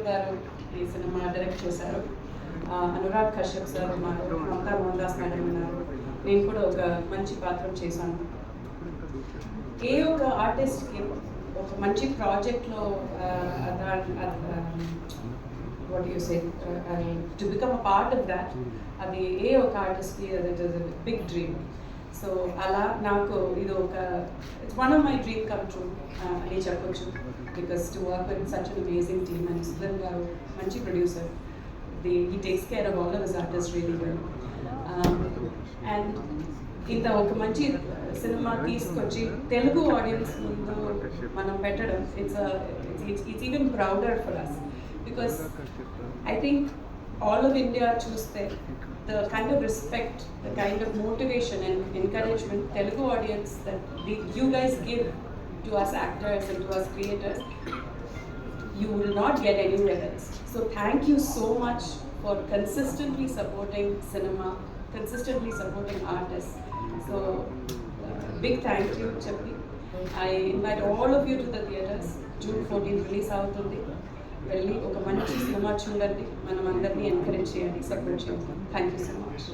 శంకర్ గారు ఈ cinema direct చేశారు. అనురాగ్ కశ్యప్ సార్ ఉన్నారు మమతా మోహన్ దాస్ మేడం ఉన్నారు. నేను కూడా ఒక మంచి పాత్ర చేశాను. ఏ ఒక ఆర్టిస్ట్కి ఒక మంచి ప్రాజెక్ట్లో what you say to become a part of that అది ఏ ఒక ఆర్టిస్ట్కి అది బిగ్ డ్రీమ్ సో అలా నాకు ఇది ఒక it's one of my dream come true అని చెప్పొచ్చు. Because to work with such an amazing team and Sudhan garu మంచి producer the he takes care of all of artist really well and ఇంత ఒక మంచి సినిమా తీసుకొచ్చి Telugu audience ముందు మనం పెట్టడం it's it's it's even prouder for us because I think all of India చూస్తే the kind of respect, the kind of motivation and encouragement Telugu audience that we, you guys give to us actors and to us creators, you will not get anywhere else. So thank you so much for consistently supporting cinema, consistently supporting artists. So uh, big thank you, Chappi. I invite all of you to the theatres. June 14th release out వెళ్ళి ఒక మంచి cinema చూడండి మనం అందరినీ encourage చేయండి support చేయండి. Thank you so much